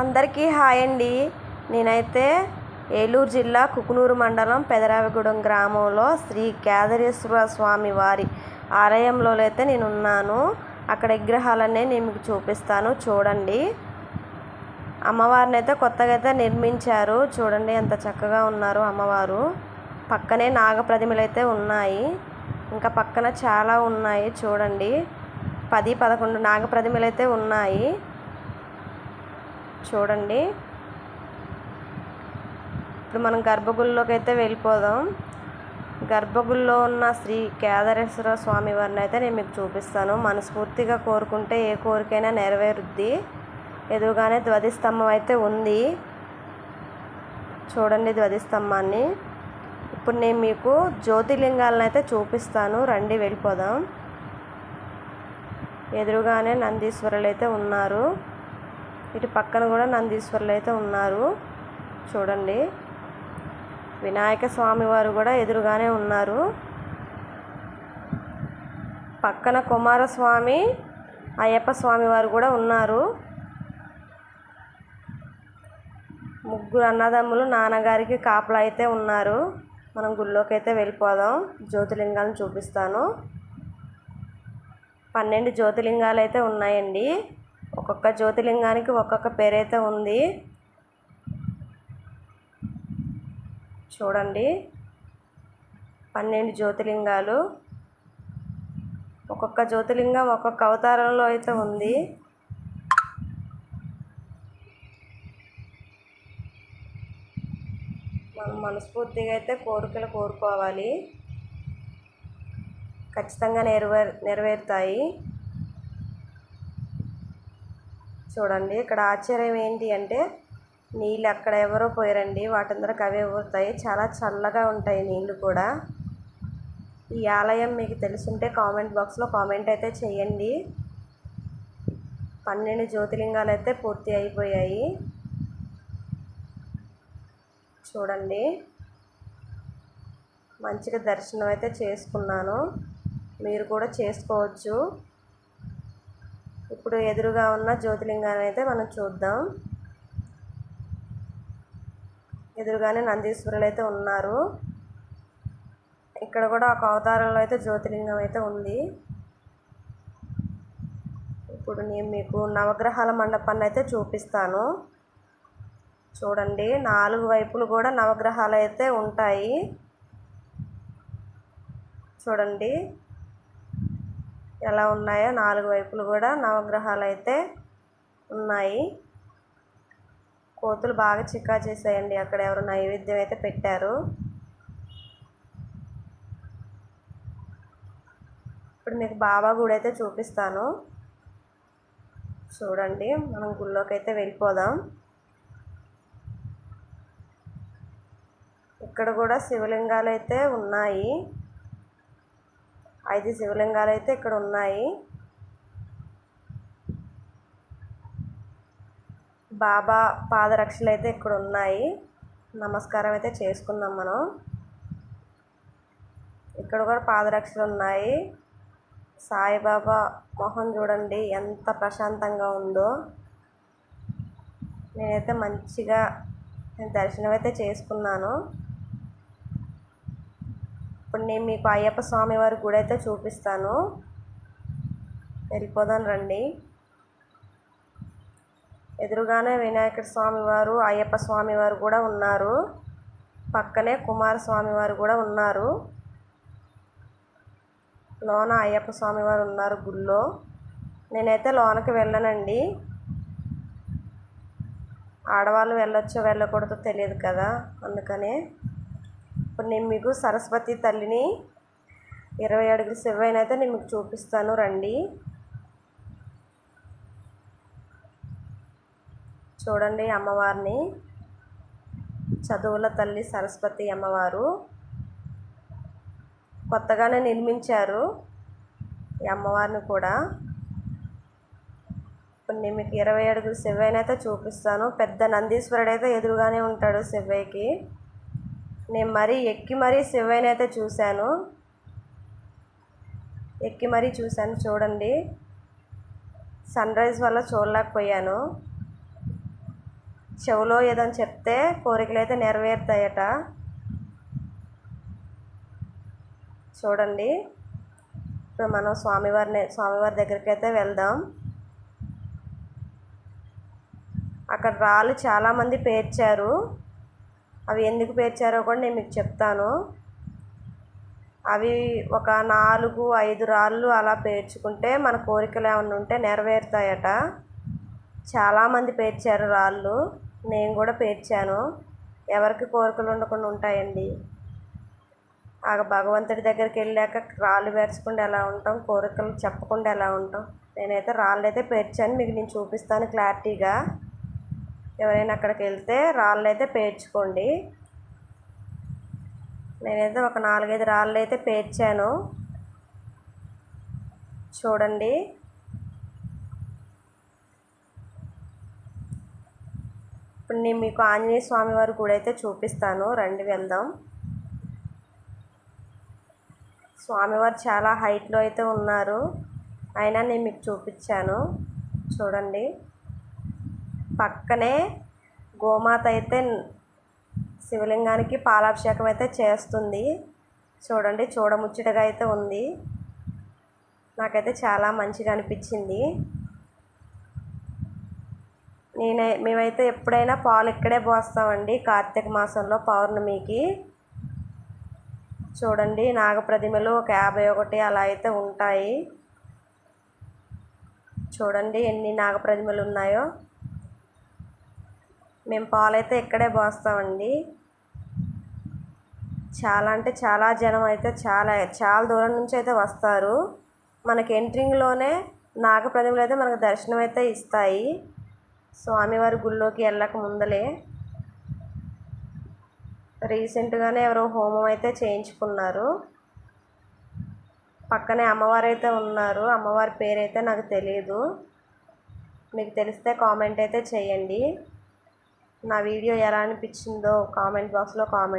అందరికీ హాయ్ అండి. నేనైతే ఏలూరు జిల్లా కుకునూరు మండలం పెదరావిగూడెం గ్రామంలో శ్రీ కేదరేశ్వర స్వామి వారి ఆలయంలో అయితే నేను ఉన్నాను అక్కడ విగ్రహాలన్నీ నేను మీకు చూపిస్తాను. చూడండి. అమ్మవారిని అయితే కొత్తగా అయితే నిర్మించారు. చూడండి ఎంత చక్కగా ఉన్నారు అమ్మవారు. పక్కనే నాగప్రతిమలు అయితే ఉన్నాయి. ఇంకా పక్కన చాలా ఉన్నాయి. చూడండి. పది పదకొండు నాగప్రతిమలు అయితే ఉన్నాయి. చూడండి. ఇప్పుడు మనం గర్భగుడిలోకి అయితే వెళ్ళిపోదాం. గర్భగుడిలో ఉన్న శ్రీ కేదారేశ్వర స్వామి వారిని అయితే నేను మీకు చూపిస్తాను. మనస్ఫూర్తిగా కోరుకుంటే ఏ కోరికైనా నెరవేరుద్ది. ఎదురుగానే ధ్వజస్తంభం అయితే ఉంది. చూడండి ధ్వజస్తంభాన్ని. ఇప్పుడు నేను మీకు జ్యోతిర్లింగాలను అయితే చూపిస్తాను. రండి వెళ్ళిపోదాం. ఎదురుగానే నందీశ్వరులు అయితే ఉన్నారు. ఇటు పక్కన కూడా నందీశ్వరులు అయితే ఉన్నారు. చూడండి. వినాయక స్వామి వారు కూడా ఎదురుగానే ఉన్నారు. పక్కన కుమారస్వామి అయ్యప్ప స్వామి వారు కూడా ఉన్నారు. ముగ్గురు అన్నదమ్ములు నాన్నగారికి కాపలా అయితే ఉన్నారు. మనం గుళ్ళోకి అయితే వెళ్ళిపోదాం. జ్యోతిలింగాలను చూపిస్తాను. పన్నెండు జ్యోతిలింగాలు అయితే ఉన్నాయండి. ఒక్కొక్క జ్యోతిలింగానికి ఒక్కొక్క పేరైతే ఉంది. చూడండి. పన్నెండు జ్యోతిలింగాలు ఒక్కొక్క జ్యోతిలింగం ఒక్కొక్క అవతారంలో అయితే ఉంది. మనం మనస్ఫూర్తిగా అయితే కోరికలు కోరుకోవాలి. ఖచ్చితంగా నెరవేర్ నెరవేరుతాయి. చూడండి. ఇక్కడ ఆశ్చర్యం ఏంటి అంటే నీళ్ళు అక్కడ ఎవరో పోయారండి. వాటందరికి అవే పోతాయి చాలా చల్లగా ఉంటాయి నీళ్ళు కూడా. ఈ ఆలయం మీకు తెలుసుంటే కామెంట్ బాక్స్లో కామెంట్ అయితే చేయండి. పన్నెండు జ్యోతిలింగాలు అయితే పూర్తి అయిపోయాయి. చూడండి. మంచిగా దర్శనం అయితే చేసుకున్నాను. మీరు కూడా చేసుకోవచ్చు. ఇప్పుడు ఎదురుగా ఉన్న జ్యోతిలింగాన్ని అయితే మనం చూద్దాం. ఎదురుగానే నందీశ్వరులు అయితే ఉన్నారు. ఇక్కడ కూడా ఒక అవతారంలో అయితే జ్యోతిలింగం అయితే ఉంది. ఇప్పుడు నేను మీకు నవగ్రహాల మండపాన్ని అయితే చూపిస్తాను. చూడండి నాలుగు వైపులు కూడా నవగ్రహాలు అయితే ఉంటాయి. చూడండి ఎలా ఉన్నాయో నాలుగు వైపులు కూడా నవగ్రహాలు అయితే ఉన్నాయి. కోతులు బాగా చిక్కా చేసాయండి అక్కడ ఎవరు నైవేద్యం అయితే పెట్టారు. ఇప్పుడు మీకు బాబా గుడి అయితే చూపిస్తాను. చూడండి మనం గుళ్ళోకి అయితే వెళ్ళిపోదాం. ఇక్కడ కూడా శివలింగాలు అయితే ఉన్నాయి. ఐదు శివలింగాలు అయితే ఇక్కడ ఉన్నాయి బాబా పాదరక్షలు అయితే ఇక్కడ ఉన్నాయి నమస్కారం అయితే చేసుకుందాం మనం. ఇక్కడ కూడా పాదరక్షలు ఉన్నాయి సాయిబాబా మొహం చూడండి ఎంత ప్రశాంతంగా ఉందో. నేనైతే మంచిగా దర్శనం అయితే చేసుకున్నాను. ఇప్పుడు నేను మీకు అయ్యప్ప స్వామి వారి గుడి అయితే చూపిస్తాను. వెళ్ళిపోదాం రండి. ఎదురుగానే వినాయక స్వామి వారు అయ్యప్ప స్వామి వారు కూడా ఉన్నారు. పక్కనే కుమారస్వామి వారు కూడా ఉన్నారు. లోన అయ్యప్ప స్వామి వారు ఉన్నారు గుళ్ళో. నేనైతే లోనకి వెళ్ళనండి. ఆడవాళ్ళు వెళ్ళొచ్చో వెళ్ళకూడదో తెలియదు కదా అందుకనే ఇప్పుడు నేను మీకు సరస్వతి తల్లిని ఇరవై అడుగుల శివైన అయితే నేను మీకు చూపిస్తాను రండి. చూడండి అమ్మవారిని. చదువుల తల్లి సరస్వతి అమ్మవారు. కొత్తగానే నిర్మించారు ఈ అమ్మవారిని కూడా. ఇప్పుడు నేను మీకు ఇరవై అడుగుల సెవ్వైనైతే చూపిస్తాను. పెద్ద నందీశ్వరుడు అయితే ఎదురుగానే ఉంటాడు సెవ్వైకి. నేను మరీ ఎక్కి మరీ శివయ్యని అయితే చూశాను. ఎక్కి మరీ చూశాను చూడండి. సన్ రైజ్ వల్ల చూడలేకపోయాను. చెవులో ఏదని చెప్తే కోరికలు అయితే నెరవేరుతాయట. చూడండి. ఇప్పుడు మనం స్వామివారిని స్వామివారి దగ్గరికి అయితే వెళ్దాం. అక్కడ రాళ్ళు చాలామంది పేర్చారు. అవి ఎందుకు పేర్చారో కూడా నేను మీకు చెప్తాను. అవి ఒక నాలుగు ఐదు రాళ్ళు అలా పేర్చుకుంటే మన కోరికలు ఏమైనా ఉంటే నెరవేరుతాయట. చాలామంది పేర్చారు రాళ్ళు. నేను కూడా పేర్చాను. ఎవరికి కోరికలు ఉండకుండా ఉంటాయండి. ఆ భగవంతుడి దగ్గరికి వెళ్ళాక రాళ్ళు పేర్చకుండా ఎలా ఉంటాం? కోరికలు చెప్పకుండా ఎలా ఉంటాం? నేనైతే రాళ్ళు అయితే పేర్చాను. మీకు నేను చూపిస్తాను క్లారిటీగా. ఎవరైనా అక్కడికి వెళ్తే రాళ్ళు అయితే పేర్చుకోండి. నేనైతే ఒక నాలుగైదు రాళ్ళు అయితే పేర్చాను. చూడండి. ఇప్పుడు నేను మీకు ఆంజనేయ స్వామి వారి గుడి అయితే చూపిస్తాను. రండి వెళ్దాం. స్వామివారు చాలా హైట్లో అయితే ఉన్నారు. అయినా నేను మీకు చూపించాను. చూడండి. పక్కనే గోమాత అయితే శివలింగానికి పాలాభిషేకం అయితే చేస్తుంది. చూడండి చూడముచ్చటగా అయితే ఉంది. నాకైతే చాలా మంచిగా అనిపించింది. నేనే మేమైతే ఎప్పుడైనా పాలు ఇక్కడే పోస్తామండి కార్తీక మాసంలో పౌర్ణమికి. చూడండి నాగప్రతిమలు ఒక యాభై ఒకటి అలా అయితే ఉంటాయి. చూడండి ఎన్ని నాగప్రతిమలు ఉన్నాయో. మేము పాలైతే ఇక్కడే పోస్తామండి చాలా అంటే చాలా జనం అయితే చాలా చాలా దూరం నుంచి అయితే వస్తారు. మనకి ఎంట్రింగ్లోనే నాగప్రతిమలు అయితే మనకు దర్శనం అయితే ఇస్తాయి. స్వామివారి గుళ్ళోకి వెళ్ళక ముందలే. రీసెంట్గానే ఎవరో హోమం అయితే చేయించుకున్నారు. పక్కనే అమ్మవారు అయితే ఉన్నారు. అమ్మవారి పేరు అయితే నాకు తెలియదు మీకు తెలిస్తే కామెంట్ అయితే చేయండి. నా వీడియో ఎలా అనిపించిందో కామెంట్ బాక్స్లో కామెంట్